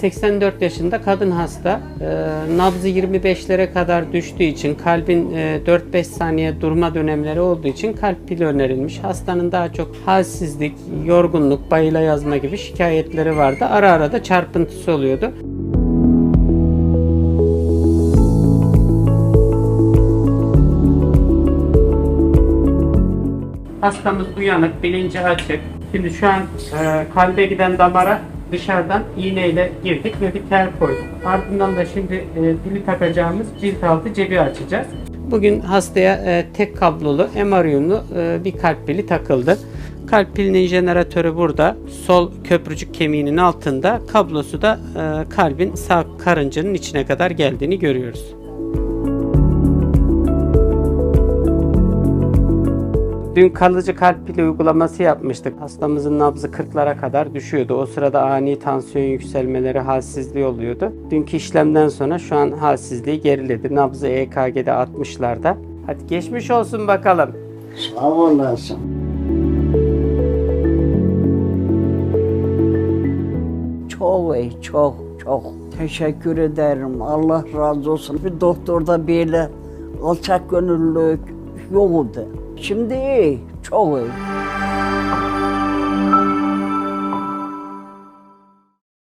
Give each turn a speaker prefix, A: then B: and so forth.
A: 84 yaşında kadın hasta. Ee, nabzı 25'lere kadar düştüğü için kalbin e, 4-5 saniye durma dönemleri olduğu için kalp pili önerilmiş. Hastanın daha çok halsizlik, yorgunluk, bayıla yazma gibi şikayetleri vardı. Ara ara da çarpıntısı oluyordu. Hastamız uyanık, bilinci açık. Şimdi şu an e, kalbe giden damara dışarıdan iğneyle girdik ve bir tel koyduk. Ardından da şimdi e, pili takacağımız cilt altı cebi açacağız. Bugün hastaya e, tek kablolu MR uyumlu e, bir kalp pili takıldı. Kalp pilinin jeneratörü burada. Sol köprücük kemiğinin altında. Kablosu da e, kalbin sağ karıncının içine kadar geldiğini görüyoruz. Dün kalıcı kalp pili uygulaması yapmıştık. Hastamızın nabzı 40'lara kadar düşüyordu. O sırada ani tansiyon yükselmeleri, halsizliği oluyordu. Dünkü işlemden sonra şu an halsizliği geriledi. Nabzı EKG'de 60'larda. Hadi geçmiş olsun bakalım.
B: Sağ olasın. Çok iyi, çok, çok. Teşekkür ederim. Allah razı olsun. Bir doktorda böyle alçak gönüllülük yoktu. Şimdi iyi, çok iyi.